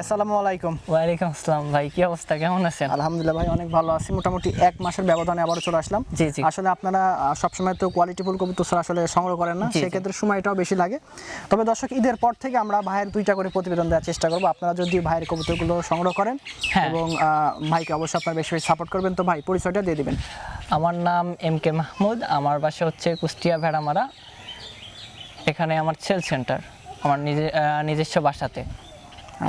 আসসালামু আলাইকুম। ওয়ালাইকুম আসসালাম ভাই কি অবস্থা? কেমন আছেন? আলহামদুলিল্লাহ ভাই অনেক ভালো আছি। মোটামুটি এক মাসের ব্যবধানে আবারও চলে আসলাম। জি, জি। আসলে আপনারা সবসময় তো কোয়ালিটিফুল কবুতর ছাড়া আসলে সংগ্রহ করেন না। সেক্ষেত্রে সময়টাও বেশি লাগে। তবে দর্শক ঈদের পর থেকে আমরা ভাইয়ের দুইটা করে প্রতিবেদন দেওয়ার চেষ্টা করব। আপনারা যদি ভাইয়ের কবুতরগুলো সংগ্রহ করেন হ্যাঁ। এবং ভাইকে অবশ্যই আপনারা বেশি বেশি সাপোর্ট করবেন তো ভাই পরিচয়টা দিয়ে দিবেন। আমার নাম এম কে মাহমুদ আমার বাসা হচ্ছে কুষ্টিয়া ভেড়ামারা। এখানে আমার সেল সেন্টার আমার নিজে নিজস্ব বাসাতে।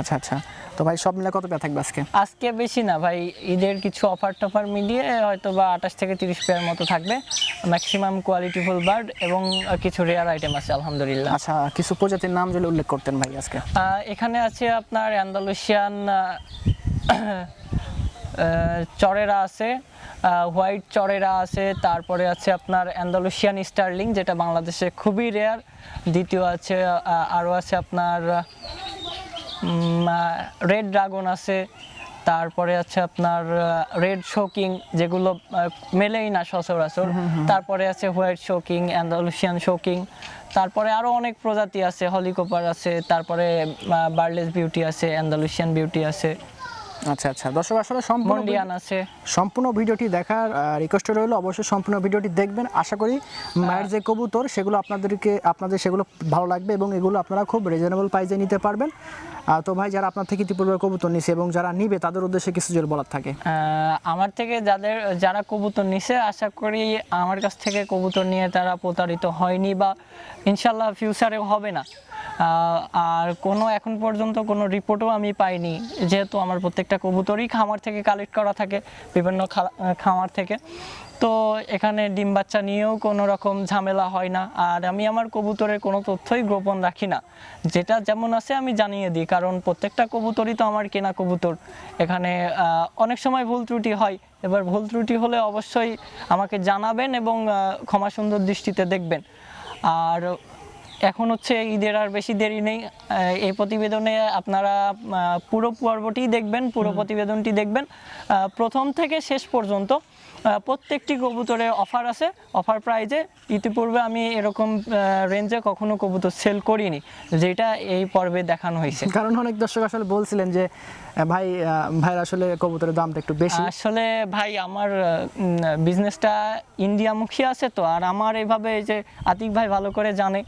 আচ্ছা আচ্ছা। তো ভাই সব মিলে কত পেয়ে থাকবে আজকে? আজকে বেশি না ভাই ঈদের কিছু অফার টফার মিলিয়ে হয়তো বা আঠাশ থেকে তিরিশ পেয়ার মতো থাকবে। ম্যাক্সিমাম কোয়ালিটিফুল বার্ড এবং কিছু রেয়ার আইটেম আছে আলহামদুলিল্লাহ। আচ্ছা কিছু প্রজাতির নাম যদি উল্লেখ করতেন ভাই আজকে। এখানে আছে আপনার অ্যান্ডালুসিয়ান চরেরা আছে হোয়াইট চরেরা আছে তারপরে আছে আপনার অ্যান্ডালুসিয়ান স্টার্লিং যেটা বাংলাদেশে খুবই রেয়ার দ্বিতীয় আছে আরও আছে আপনার রেড ড্রাগন আছে তারপরে আছে আপনার রেড শোকিং যেগুলো মেলেই না সচরাচর তারপরে আছে হোয়াইট শোকিং অ্যান্ডালুসিয়ান শোকিং তারপরে আরও অনেক প্রজাতি আছে হলিকোপার আছে তারপরে বার্লেস বিউটি আছে অ্যান্ডালুসিয়ান বিউটি আছে। আচ্ছা আচ্ছা। দর্শক আসলে সম্পূর্ণ আছে সম্পূর্ণ ভিডিওটি দেখার রিকোয়েস্ট রইল। অবশ্যই সম্পূর্ণ ভিডিওটি দেখবেন। আশা করি মায়ের যে কবুতর সেগুলো আপনাদেরকে আপনাদের সেগুলো ভালো লাগবে এবং এগুলো আপনারা খুব রিজনেবল প্রাইসে নিতে পারবেন। তো ভাই যারা আপনার থেকে ইতিপূর্বে কবুতর নিছে এবং যারা নিবে তাদের উদ্দেশ্যে কিছু জোর বলার থাকে। আমার থেকে যাদের যারা কবুতর নিছে আশা করি আমার কাছ থেকে কবুতর নিয়ে তারা প্রতারিত হয়নি বা ইনশাল্লাহ ফিউচারে হবে না। আর কোনো এখন পর্যন্ত কোনো রিপোর্টও আমি পাইনি, যেহেতু আমার প্রত্যেকটা কবুতরই খামার থেকে কালেক্ট করা থাকে, বিভিন্ন খামার থেকে। তো এখানে ডিম বাচ্চা নিয়েও কোনো রকম ঝামেলা হয় না, আর আমি আমার কবুতরের কোনো তথ্যই গোপন রাখি না। যেটা যেমন আছে আমি জানিয়ে দিই, কারণ প্রত্যেকটা কবুতরই তো আমার কেনা কবুতর। এখানে অনেক সময় ভুল ত্রুটি হয়, এবার ভুল ত্রুটি হলে অবশ্যই আমাকে জানাবেন এবং ক্ষমা সুন্দর দৃষ্টিতে দেখবেন। আর এখন হচ্ছে ঈদের আর বেশি দেরি নেই। এই প্রতিবেদনে আপনারা পুরো পর্বটি দেখবেন পুরো প্রতিবেদনটি দেখবেন। প্রথম থেকে শেষ পর্যন্ত প্রত্যেকটি কবুতরে অফার আছে। অফার প্রাইজে ইতিপূর্বে আমি এরকম রেঞ্জে কখনো কবুতর সেল করিনি যেটা এই পর্বে দেখানো হয়েছে। কারণ অনেক দর্শক আসলে বলছিলেন যে ভাই ভাইয়ের আসলে কবুতরের দামটা একটু বেশি। আসলে ভাই আমার বিজনেসটা ইন্ডিয়ামুখী আছে তো আর আমার এইভাবে এই যে আতিক ভাই ভালো করে জানে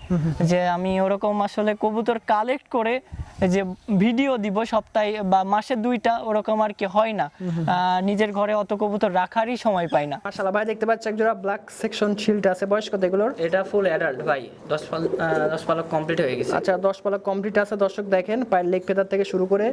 যে আমি ওরকম আসলে কবুতর কালেক্ট করে যে ভিডিও দিব সপ্তাহে বা মাসে দুইটা ওরকম আর কি হয় না। নিজের ঘরে অত কবুতর রাখারই সময় পাই না। মাশাআল্লাহ ভাই দেখতে পাচ্ছি একজোড়া ব্ল্যাক সেকশন শিল্ড আছে। বয়স কত এগুলোর? এটা ফুল অ্যাডাল্ট ভাই। দশ পাল দশ পালক কমপ্লিট হয়ে গেছে। আচ্ছা দশ পালক কমপ্লিট আছে। দর্শক দেখেন পায়ের লেগ ফেদার থেকে শুরু করে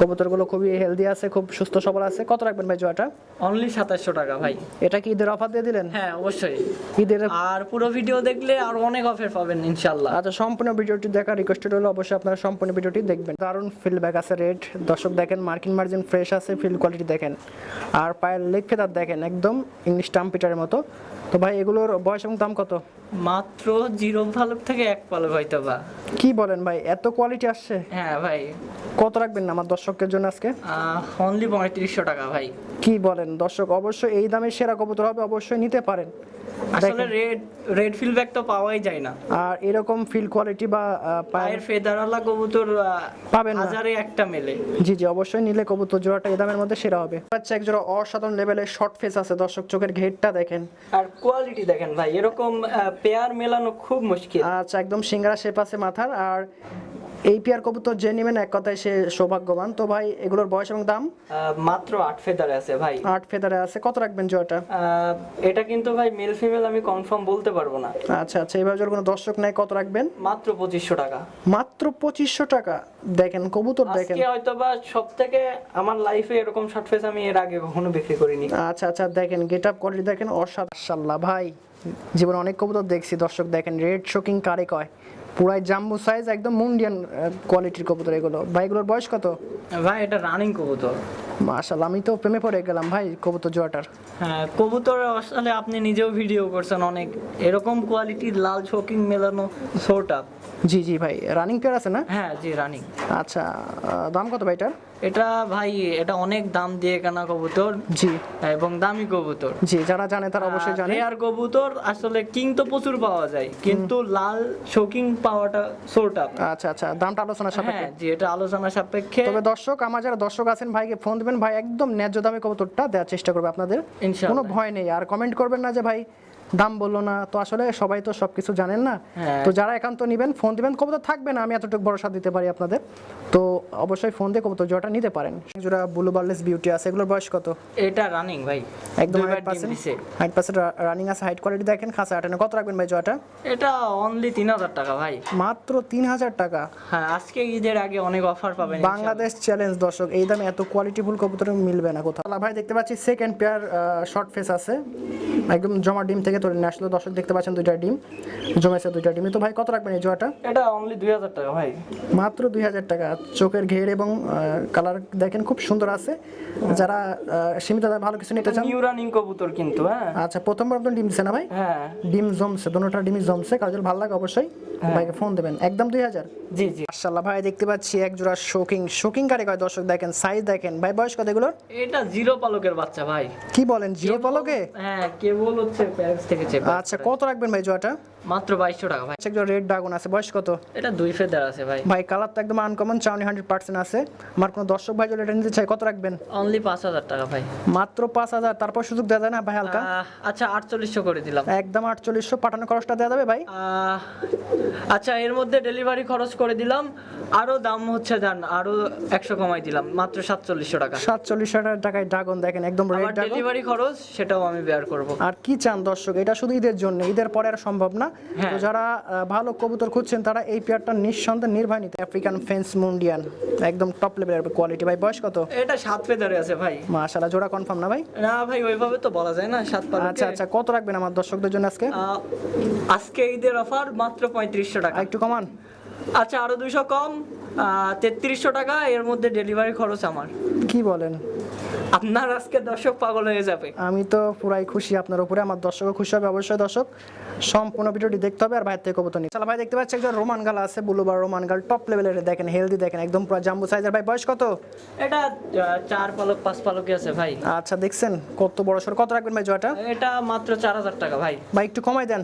কবুতরগুলো খুবই হেলদি আছে খুব সুস্থ সবল আছে। কত রাখবেন ভাই জোয়াটা অনলি সাতাশশো টাকা ভাই। এটা কি ঈদের অফার দিয়ে দিলেন? হ্যাঁ অবশ্যই। ঈদের আর পুরো ভিডিও দেখলে আর অনেক অফার পাবেন ইনশাল্লাহ আচ্ছা সম্পূর্ণ ভিডিওটি দেখা রিকোয়েস্টেড হলো অবশ্যই আপনারা সম্পূর্ণ ভিডিওটি দেখবেন। দারুণ ফিল্ডব্যাক আছে রেড দর্শক দেখেন মার্কিন মার্জিন ফ্রেশ আছে ফিল্ড কোয়ালিটি দেখেন। আর পায়ের লেগ ফেদার দেখেন একদম ইংলিশ টাম্পিটারের মতো। তো ভাই এগুলোর বয়স এবং দাম কত? মাত্র জিরো পালক থেকে এক পালক হয়তো বা। কি বলেন ভাই এত কোয়ালিটি আসছে? হ্যাঁ ভাই। কত রাখবেন না আমার দর্শকের জন্য আজকে? অনলি পঁয়ত্রিশশো টাকা ভাই। কি বলেন দর্শক অবশ্যই এই দামে সেরা কবুতর হবে অবশ্যই নিতে পারেন। আসলে রেড রেড ফিলব্যাক তো পাওয়াই যায় না। আর এরকম ফিল কোয়ালিটি বা পায়ের ফেদারওয়ালা কবুতর পাবেন। হাজারে একটা মেলে। জি জি অবশ্যই নিলে কবুতর জোড়াটা এই দামের মধ্যে সেরা হবে। আচ্ছা এক জোড়া অসাধারণ লেভেলের শর্ট ফেস আছে দর্শক চোখের ঘেরটা দেখেন। আর কোয়ালিটি দেখেন ভাই এরকম পেয়ার মেলানো খুব মুশকিল। আচ্ছা একদম সিঙ্গারা শেপ আছে মাথার আর এই পেয়ার কবুতর যে নেবেন এক কথায় সে সৌভাগ্যবান। তো ভাই এগুলোর বয়স এবং দাম? মাত্র আট ফেদারে আছে ভাই। আট ফেদারে আছে। কত রাখবেন আহ, এটা কিন্তু ভাই মেল ফিমেল আমি কনফার্ম বলতে পারব না। আচ্ছা আচ্ছা এইভাবে যদি কোনো দর্শক নেয় কত রাখবেন? মাত্র পঁচিশশো টাকা। মাত্র পঁচিশশো টাকা। দেখেন কবুতর দেখেন। হয়তো বা সব থেকে আমার লাইফে এরকম শর্ট ফেস আমি এর আগে কখনো বিক্রি করিনি। আচ্ছা আচ্ছা দেখেন গেট আপ কোয়ালিটি দেখেন অসাধাল্লাহ ভাই জীবনে অনেক কবুতর দেখছি। দর্শক দেখেন রেড শোকিং কারে কয়? পুরাই জাম্বু সাইজ একদম মুন্ডিয়ান কোয়ালিটির কবুতর এগুলো। ভাই এগুলোর বয়স কত? ভাই এটা রানিং কবুতর। মাশাল আমি তো প্রেমে পড়ে গেলাম ভাই কবুতর জোয়াটার হ্যাঁ কবুতর আসলে আপনি নিজেও ভিডিও করছেন অনেক। এরকম কোয়ালিটির লাল শোকিং মেলানো শোটা জি জি ভাই রানিং পেয়ার আছে না? হ্যাঁ জি রানিং আচ্ছা দাম কত ভাই এটার? এটা ভাই এটা অনেক দাম দিয়ে কেনা কবুতর। জি। এবং দামি কবুতর। জি যারা জানে তারা অবশ্যই জানে। রেয়ার কবুতর আসলে কিং তো প্রচুর পাওয়া যায় কিন্তু লাল শোকিং পাওয়াটা সোরটা আচ্ছা আচ্ছা দামটা আলোচনা সাপেক্ষে। হ্যাঁ জি এটা আলোচনা সাপেক্ষে। তবে দর্শক আমার যারা দর্শক আছেন ভাইকে ফোন দিবেন। ভাই একদম ন্যায্য দামে কবুতরটা দেওয়ার চেষ্টা করবে আপনাদের। কোনো ভয় নেই। আর কমেন্ট করবেন না যে ভাই দাম বলল না। তো আসলে সবাই তো সবকিছু জানেন না। হ্যাঁ। তো যারা একান্ত নেবেন ফোন দিবেন কবুতর থাকবে না। আমি এতটুকু ভরসা দিতে পারি আপনাদের। তো অবশ্যই ফোন দিয়ে কবুতর জোড়াটা নিতে পারেন। জোড়া ব্লু বার্লেস বিউটি আছে এগুলোর বয়স কত? এটা রানিং ভাই। একদম height percent height percent running আছে হাইট কোয়ালিটি দেখেন খাসা আটানে। কত রাখবেন ভাই জোড়াটা এটা অনলি তিন হাজার টাকা ভাই। মাত্র তিন হাজার টাকা। হ্যাঁ আজকে ঈদের আগে অনেক অফার পাবেন বাংলাদেশ চ্যালেঞ্জ দর্শক। এই দামে এত কোয়ালিটিফুল কবুতর মিলবে না কোথাও। ভাই দেখতে পাচ্ছি সেকেন্ড পেয়ার শর্ট ফেস আছে। একদম জমা ডিম থেকে তুলে নিয়ে আসলো। দর্শক দেখতে পাচ্ছেন দুইটা ডিম জমেছে দুইটা ডিম। তো ভাই কত রাখবেন এই জোয়াটা? এটা অনলি দুই হাজার টাকা ভাই। মাত্র দুই হাজার টাকা। চোখের ঘের এবং কালার দেখেন খুব সুন্দর আছে। যারা সীমিত দামে ভালো কিছু নিতে চান নিউ রানিং কবুতর কিন্তু হ্যাঁ। আচ্ছা প্রথমবার আপনার ডিম দিছে না ভাই? হ্যাঁ। ডিম জমছে দুটোটা ডিমই জমছে। কাজল ভালো লাগে অবশ্যই। ভাইকে ফোন দেবেন। একদম দুই হাজার? জি জি। মাশাল্লাহ ভাই দেখতে পাচ্ছি এক জোড়া শোকিং শোকিং কারে কয় দর্শক দেখেন? সাইজ দেখেন। ভাই বয়স কত এগুলোর? এটা জিরো পালকের বাচ্চা ভাই। কি বলেন জিরো পলকে? হ্যাঁ কেবল হচ্ছে প্যারেন্টস থেকে চেপে আচ্ছা কত রাখবেন ভাই জোয়াটা মাত্র বাইশশো টাকা ভাই। আচ্ছা একজন রেড ড্রাগন আছে বয়স কত? এটা দুই ফেদার আছে ভাই। ভাই কালার তো একদম আনকমন চাউনি হান্ড্রেড পার্সেন্ট আছে। আমার কোনো দর্শক ভাই যদি এটা নিতে চাই কত রাখবেন? অনলি পাঁচ হাজার টাকা ভাই। মাত্র পাঁচ হাজার তারপর সুযোগ দেওয়া যায় না ভাই হালকা? আচ্ছা আটচল্লিশশো করে দিলাম। একদম আটচল্লিশশো পাঠানো খরচটা দেওয়া যাবে ভাই? আচ্ছা এর মধ্যে ডেলিভারি খরচ করে দিলাম। আরও দাম হচ্ছে জান আরও একশো কমাই দিলাম মাত্র সাতচল্লিশশো টাকা। সাতচল্লিশ হাজার টাকায় ড্রাগন দেখেন একদম রেড ডেলিভারি খরচ সেটাও আমি বেয়ার করব। আর কি চান দর্শক? এটা শুধু ঈদের জন্য ঈদের পরে আর সম্ভব না। হ্যাঁ। তো যারা ভালো কবুতর খুঁজছেন তারা এই পেয়ারটা নিঃসন্দেহে নির্ভয় নিতে আফ্রিকান ফেন্স মুন্ডিয়ান একদম টপ লেভেলের কোয়ালিটি ভাই বয়স কত? এটা সাত ফেদারে আছে ভাই। মাশাআল্লাহ জোড়া কনফার্ম না ভাই? না ভাই ওইভাবে তো বলা যায় না সাত পালকে আচ্ছা আচ্ছা কত রাখবেন আমার দর্শকদের জন্য আজকে? আজকে ঈদের অফার মাত্র পঁয়ত্রিশশো টাকা। একটু কমান। আচ্ছা আরও দুইশো কম তেত্রিশশো টাকা এর মধ্যে ডেলিভারি খরচ আমার। কি বলেন? আপনার আজকে দর্শক পাগল হয়ে যাবে। আমি তো পুরাই খুশি আপনার উপরে আমার দর্শকও খুশি হবে অবশ্যই দর্শক। সম্পূর্ণ ভিডিওটি দেখতে হবে আর বাইরে থেকে কবুতর নিয়ে চলো ভাই দেখতে পাচ্ছি একজন রোমান গাল আছে বুলুবার রোমান গাল টপ লেভেলের দেখেন হেলদি দেখেন একদম পুরো জাম্বু সাইজের ভাই বয়স কত? এটা চার পালক পাঁচ পালকে আছে ভাই। আচ্ছা দেখছেন কত বড় সর কত রাখবেন ভাই জয়টা এটা মাত্র চার হাজার টাকা ভাই। ভাই একটু কমাই দেন।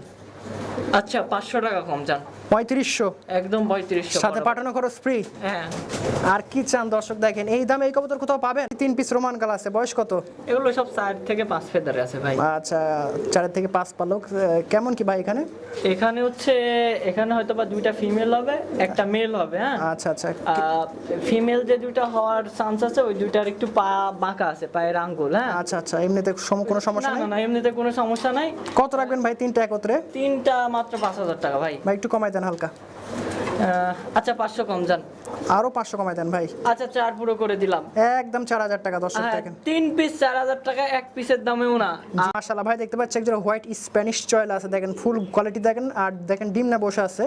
আচ্ছা পাঁচশো টাকা কম যান। পঁয়ত্রিশশো। একদম পঁয়ত্রিশশো সাথে পাঠানো খরচ ফ্রি হ্যাঁ। আর কি চান দর্শক দেখেন? এই দামে এই কবুতর কোথাও পাবেন? তিন পিস রোমান গাল আছে বয়স কত? এগুলো সব চার থেকে পাঁচ ফেদারে আছে ভাই। আচ্ছা চারের থেকে পাঁচ পালক। কেমন কি ভাই এখানে? এখানে হচ্ছে এখানে হয়তো বা দুইটা ফিমেল হবে একটা মেল হবে হ্যাঁ? আচ্ছা আচ্ছা। ফিমেল যে দুইটা হওয়ার চান্স আছে ওই দুইটার একটু পা বাঁকা আছে পায়ের আঙ্গুল হ্যাঁ? আচ্ছা আচ্ছা। এমনিতে কোনো সমস্যা না না এমনিতে কোনো সমস্যা নাই। কত রাখবেন ভাই তিনটা একত্রে? তিনটা মাত্র পাঁচ হাজার টাকা ভাই। ভাই একটু কমাই দেন হালকা। আচ্ছা পাঁচশো কম যান। আরও পাঁচশো কমাই দেন ভাই। আচ্ছা চার পুরো করে দিলাম। একদম চার হাজার টাকা দর্শক হ্যাঁ, দেখেন। তিন পিস চার হাজার টাকা এক পিসের দামেও না। মাশাআল্লাহ ভাই দেখতে পাচ্ছি একজন হোয়াইট স্প্যানিশ চয়েল আছে। দেখেন ফুল কোয়ালিটি দেখেন আর দেখেন ডিম না বসে আছে।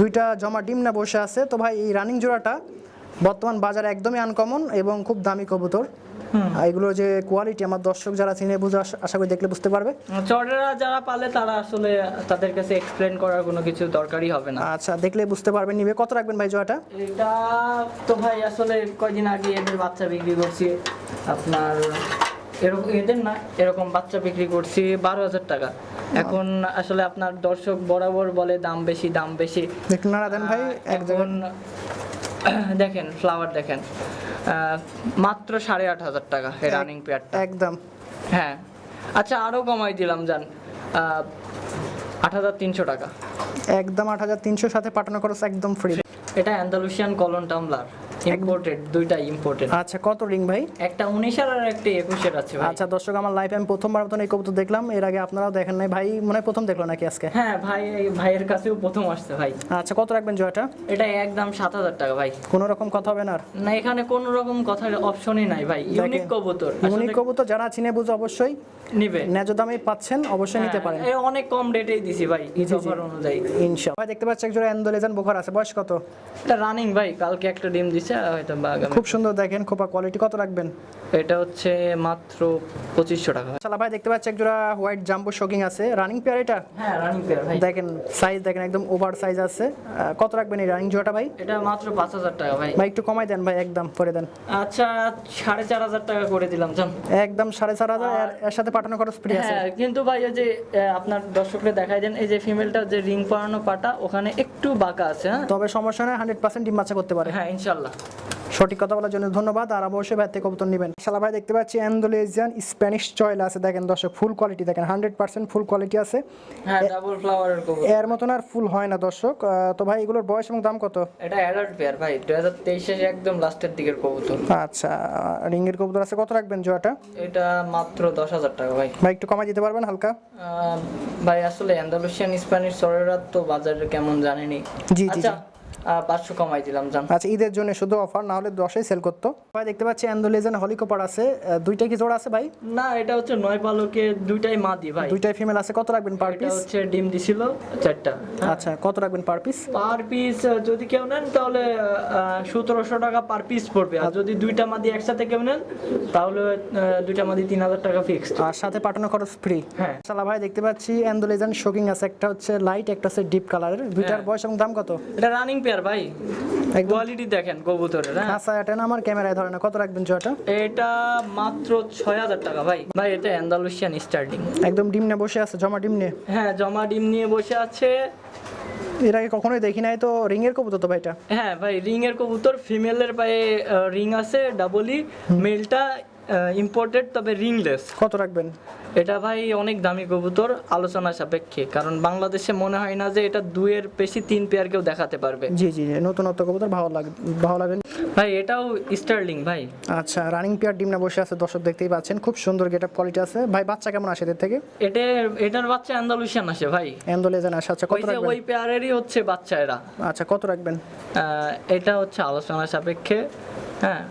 দুইটা জমা ডিম না বসে আছে। তো ভাই এই রানিং জোড়াটা বর্তমান বাজারে একদমই আনকমন এবং খুব দামি কবুতর। আর এগুলোর যে কোয়ালিটি আমার দর্শক যারা চিনে বুঝে আশা- করি দেখলে বুঝতে পারবে। চড়েরা যারা পালে তারা আসলে তাদের কাছে এক্সপ্লেন করার কোনো কিছু দরকারই হবে না। আচ্ছা দেখলে বুঝতে পারবেন। নিবে কত রাখবেন ভাই জোড়াটা? এটা তো ভাই আসলে কয়দিন আগে এদের বাচ্চা বিক্রি করছি। আপনার এরকম এদের না এরকম বাচ্চা বিক্রি করছি বারো হাজার টাকা। এখন আসলে আপনার দর্শক বরাবর বলে দাম বেশি দাম বেশি। দেন ভাই এক জায়গায়। এখন দেখেন ফ্লাওয়ার দেখেন। মাত্র সাড়ে আট হাজার টাকা এই রানিং পেয়ারটা একদম। হ্যাঁ। আচ্ছা আরও কমাই দিলাম যান আট হাজার তিনশো টাকা। একদম আট হাজার তিনশোর সাথে পাঠানো খরচ একদম ফ্রি এটা অ্যান্দালুসিয়ান কলন টামলার ইম্পোর্টেড দুইটা ইম্পোর্টেড আচ্ছা কত রিং ভাই? একটা উনিশের আর একটা একুশের আছে ভাই। আচ্ছা দর্শক আমার লাইফে আমি প্রথমবার মতন এই কবুতর দেখলাম। এর আগে আপনারাও দেখেন নাই। ভাই মনে প্রথম দেখল নাকি আজকে? হ্যাঁ ভাই ভাইয়ের কাছেও প্রথম আসছে ভাই। আচ্ছা কত রাখবেন জয়টা? এটা একদম সাত হাজার টাকা ভাই। কোনো রকম কথা হবে না না এখানে কোনো রকম কথার অপশনই নাই ভাই। ইউনিক কবুতর। ইউনিক কবুতর যারা চিনে বুঝে অবশ্যই নিবে। ন্যায্য দামে পাচ্ছেন অবশ্যই নিতে পারেন। হ্যাঁ, অনেক কম রেটেই দিছি ভাই। অফার অনুযায়ী। ইনশাআল্লাহ। ভাই দেখতে পাচ্ছি একজন অ্যান্ডোলেজান বোখার আছে। বয়স কত? এটা রানিং ভাই কালকে একটা ডিম দিছে। হয়তো বা খুব সুন্দর দেখেন খোপা কোয়ালিটি কত রাখবেন? এটা হচ্ছে মাত্র পঁচিশশো টাকা। ভাই শালা ভাই দেখতে পাচ্ছি একজোড়া হোয়াইট জাম্বো শোকিং আছে। রানিং পেয়ার এটা? হ্যাঁ রানিং পেয়ার ভাই। দেখেন সাইজ দেখেন একদম ওভার সাইজ আছে। কত রাখবেন এই রানিং জোড়াটা ভাই? এটা মাত্র পাঁচ হাজার টাকা ভাই। ভাই একটু কমাই দেন ভাই একদম করে দেন। আচ্ছা সাড়ে চার হাজার টাকা করে দিলাম জান। একদম সাড়ে চার হাজার এর- সাথে পাঠানো খরচ ফ্রি আছে। হ্যাঁ কিন্তু ভাই ওই যে আপনার দর্শকরা দেখাই দেন এই যে ফিমেলটা যে রিং পরানো পাটা ওখানে একটু বাঁকা আছে হ্যাঁ? তবে সমস্যা নেই হান্ড্রেড পার্সেন্ট ডিম বাচ্চা করতে পারে। হ্যাঁ ইনশাল্লাহ সঠিক কথা বলার জন্য ধন্যবাদ আর অবশ্যই ভাই থেকে কবুতর নেবেন। শালা ভাই দেখতে পাচ্ছি অ্যান্ডোলেজিয়ান স্প্যানিশ চয়েল আছে। দেখেন দর্শক ফুল কোয়ালিটি দেখেন হান্ড্রেড পার্সেন্ট ফুল কোয়ালিটি আছে। হ্যাঁ এর মতন আর ফুল হয় না দর্শক। তো ভাই এগুলোর বয়স এবং দাম কত? এটা অ্যাডাল্ট পেয়ার ভাই। দুই হাজার তেইশে একদম লাস্টের দিকের কবুতর। আচ্ছা রিঙ্গের কবুতর আছে। কত রাখবেন জোয়াটা এটা মাত্র দশ হাজার টাকা ভাই। ভাই একটু কমাই দিতে পারবেন হালকা? ভাই আসলে অ্যান্ডালুসিয়ান স্প্যানিশ সরেরা তো বাজারে কেমন জানেনি। জি, জি, আচ্ছা পাঁচশো কমাই দিলাম জান। আচ্ছা ঈদের জন্য শুধু অফার না হলে সেল করতো? ভাই দেখতে পাচ্ছি অ্যান্ডোলেজিয়ান হলিকপার আছে। দুইটা কি জোড়া আছে ভাই? না এটা হচ্ছে নয় পালকে দুইটাই মাদি ভাই। দুইটাই ফিমেল আছে। কত রাখবেন পার পিস হচ্ছে ডিম দিছিল চারটা। আচ্ছা কত রাখবেন পার পিস পার পিস যদি কেউ নেন তাহলে সতেরোশো টাকা পার পিস পড়বে। আর যদি দুইটা মাদি একসাথে কেউ নেন তাহলে দুইটা মাদি তিন হাজার টাকা ফিক্সড আর সাথে পাঠানো খরচ ফ্রি হ্যাঁ। শালা ভাই দেখতে পাচ্ছি অ্যান্ডোলেজিয়ান শোকিং আছে একটা হচ্ছে লাইট একটা হচ্ছে ডিপ কালারের দুইটার হ্যাঁ। বয়স এবং দাম কত? এটা রানিং পেয়ার ভাই? কোয়ালিটি দেখেন কবুতরের হ্যাঁ? আচ্ছা এটা না আমার ক্যামেরায় ধরে না। কত রাখবেন জয়টা? এটা মাত্র ছয় হাজার টাকা ভাই। ভাই এটা অ্যান্ডালুসিয়ান স্টার্টিং একদম ডিমনে বসে আছে জমা ডিমনে হ্যাঁ জমা ডিম নিয়ে বসে আছে। এর আগে কখনোই দেখি নাই তো রিংয়ের কবুতর তো ভাইটা হ্যাঁ ভাই রিং এর কবুতর ফিমেলের পায়ে রিং আছে ডাবলি মেলটা ইম্পোর্টেড তবে রিংলেস কত রাখবেন? এটা ভাই অনেক দামি কবুতর আলোচনা সাপেক্ষে। কারণ বাংলাদেশে মনে হয় না যে এটা দুয়ের বেশি তিন পেয়ার কেউ দেখাতে পারবে। জি জি নতুনত্ব কবুতর ভালো লাগে ভালো লাগে ভাই এটাও স্টার্লিং ভাই। আচ্ছা রানিং পেয়ার ডিমনা বসে আছে দর্শক দেখতেই পাচ্ছেন। খুব সুন্দর গেট আপ কোয়ালিটি আছে। ভাই বাচ্চা কেমন আসে এদের থেকে? এটা এটার বাচ্চা অ্যান্ডালুসিয়ান আসে ভাই। অ্যান্ডোলেজান আসে আচ্ছা কত রাখবেন? ওই পেয়ারেরই হচ্ছে বাচ্চা এরা। আচ্ছা কত রাখবেন? আহ, এটা হচ্ছে আলোচনা সাপেক্ষে। হ্যাঁ।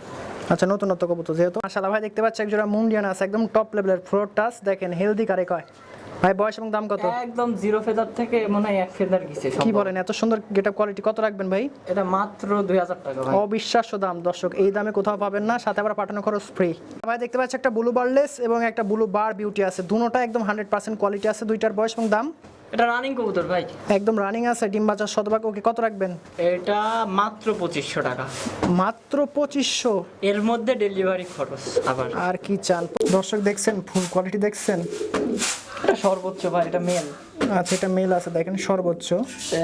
আচ্ছা নতুনত্ব কবুতর যেহেতু। মাসাল্লাহ ভাই, দেখতে পাচ্ছি একজোড়া মুন্ডিয়ান আছে একদম টপ লেভেলের ফ্লোর টাচ দেখেন হেলদি কারে কয়? ভাই বয়স এবং দাম কত? একদম জিরো ফেদার থেকে মনে হয় এক ফেদার গেছে কি বলেন এত সুন্দর গেট আপ কোয়ালিটি কত রাখবেন ভাই? এটা মাত্র দুই হাজার টাকা ভাই। অবিশ্বাস্য দাম দর্শক এই দামে কোথাও পাবেন না সাথে আবার পাঠানো খরচ ফ্রি ভাই দেখতে পাচ্ছি একটা ব্লু বারলেস এবং একটা ব্লু বার বিউটি আছে। দুটোটা একদম হান্ড্রেড পার্সেন্ট কোয়ালিটি আছে দুইটার বয়স এবং দাম। এটা রানিং কবুতর ভাই। একদম রানিং আছে ডিম বাজার শতভাগ ওকে কত রাখবেন? এটা মাত্র পঁচিশশো টাকা। মাত্র পঁচিশশো। এর মধ্যে ডেলিভারি খরচ আবার। আর কি চান দর্শক দেখছেন ফুল কোয়ালিটি দেখছেন? এটা সর্বোচ্চ ভাই এটা মেল আচ্ছা এটা মেল আছে দেখেন সর্বোচ্চ।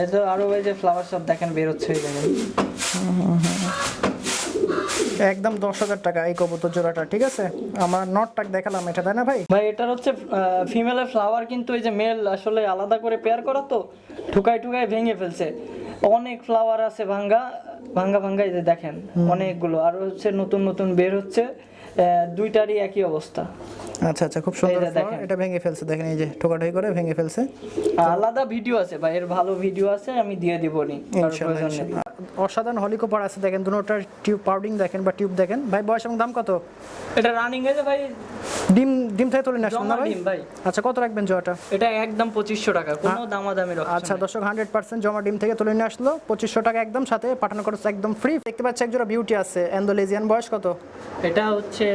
এটা আরও ওই যে ফ্লাওয়ার সব দেখেন বের হচ্ছে এই দেখেন। একদম দশ হাজার টাকা এই কবুতর জোড়াটা ঠিক আছে? আমার নটটাক দেখালাম এটা তাই না ভাই? ভাই এটার হচ্ছে ফিমেলের ফ্লাওয়ার কিন্তু এই যে মেল আসলে আলাদা করে পেয়ার করা তো ঠুকাই ঠুকাই ভেঙে ফেলছে। অনেক ফ্লাওয়ার আছে ভাঙ্গা ভাঙ্গা ভাঙ্গা এই যে দেখেন অনেকগুলো। আর হচ্ছে নতুন নতুন বের হচ্ছে। দুইটারই একই অবস্থা। আচ্ছা আচ্ছা খুব সুন্দর। এটা ভেঙে ফেলছে দেখেন এই যে ঠোকাঠোকি করে ভেঙে ফেলছে। আলাদা ভিডিও আছে ভাই এর ভালো ভিডিও আছে আমি দিয়ে দিব নি অসাধারণ হলিকপার আছে দেখেন দুটোটার টিউব পাউডিং দেখেন বা টিউব দেখেন। ভাই বয়স এবং দাম কত? এটা রানিং হয়েছে ভাই ডিম ডিম থেকে তুলে জমা না ভাই? ডিম ভাই। আচ্ছা কত রাখবেন জোয়াটা? এটা একদম পঁচিশশো টাকা কোনো দামাদামি আচ্ছা দর্শক হান্ড্রেড পার্সেন্ট জমা ডিম থেকে তুলে নিয়ে আসলো। পঁচিশশো টাকা একদম সাথে পাঠানো খরচ একদম ফ্রি দেখতে পাচ্ছি একজোড়া বিউটি আছে। অ্যান্ডোলেজিয়ান বয়স কত? এটা হচ্ছে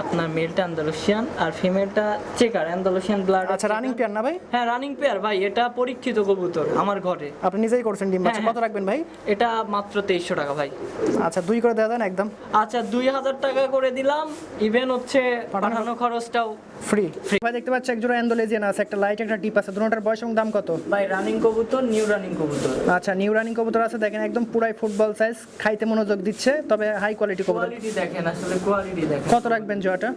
আপনার মেলটা আন্দালুসিয়ান আর ফিমেলটা চেকার আন্দালুসিয়ান ব্লাড আচ্ছা রানিং পেয়ার না ভাই? হ্যাঁ রানিং পেয়ার ভাই এটা পরীক্ষিত কবুতর আমার ঘরে। আপনি নিজেই করছেন ডিম। বাচ্চা হ্যাঁ, কত রাখবেন ভাই? এটা মাত্র তেইশশো টাকা ভাই। আচ্ছা দুই করে দেওয়া দেন একদম? আচ্ছা দুই হাজার টাকা করে দিলাম। ইভেন হচ্ছে পাঠানো খরচটাও ফ্রি ফ্রি ভাই দেখতে পাচ্ছি একজোড়া অ্যান্ডোলেজিয়ান আছে একটা লাইট একটা ডিপ আছে দুটোটার বয়স এবং দাম কত? ভাই রানিং কবুতর নিউ রানিং কবুতর। আচ্ছা নিউ রানিং কবুতর আছে দেখেন একদম পুরাই ফুটবল সাইজ খাইতে মনোযোগ দিচ্ছে তবে হাই কোয়ালিটি কবুতর। কোয়ালিটি দেখেন আসলে কোয়ালিটি দেখেন। কত রাখবেন জোয়াটা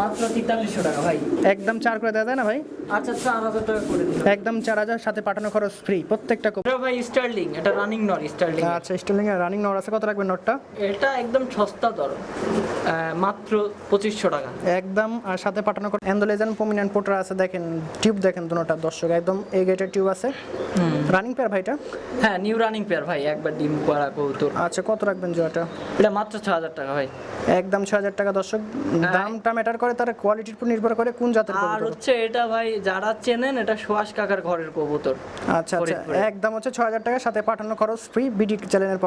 মাত্র তেতাল্লিশশো টাকা ভাই। একদম চার করে দেওয়া যায় না ভাই? আচ্ছা চার হাজার টাকা করে দিলাম। একদম চার হাজার সাথে পাঠানো খরচ ফ্রি প্রত্যেকটা কবুতর। ভাই স্টার্লিং এটা রানিং নর স্টার্লিং আচ্ছা স্টেলিং এর রানিং নর আছে কত রাখবেন নটটা? এটা একদম সস্তা দর। আহ, মাত্র পঁচিশশো টাকা। একদম আর সাথে পাঠানো খরচ অ্যান্ডোলেজান প্রমিনেন্ট পোটার আছে দেখেন টিউব দেখেন দুটোটা দর্শক একদম এই গেটের টিউব আছে। রানিং পেয়ার ভাইটা হ্যাঁ নিউ রানিং পেয়ার ভাই একবার ডিম করা কবুতর আচ্ছা কত রাখবেন জোয়াটা এটা মাত্র ছ হাজার টাকা ভাই। একদম ছ হাজার টাকা দর্শক। দামটা ম্যাটার করে তার কোয়ালিটির উপর নির্ভর করে কোন জাতের আর হচ্ছে এটা ভাই যারা চেনেন এটা সুহাস কাকার ঘরের কবুতর। আচ্ছা আচ্ছা একদম হচ্ছে ছ হাজার টাকা সাথে পাঠানো খরচ ফ্রি বিডি চ্যানেলের পক্ষ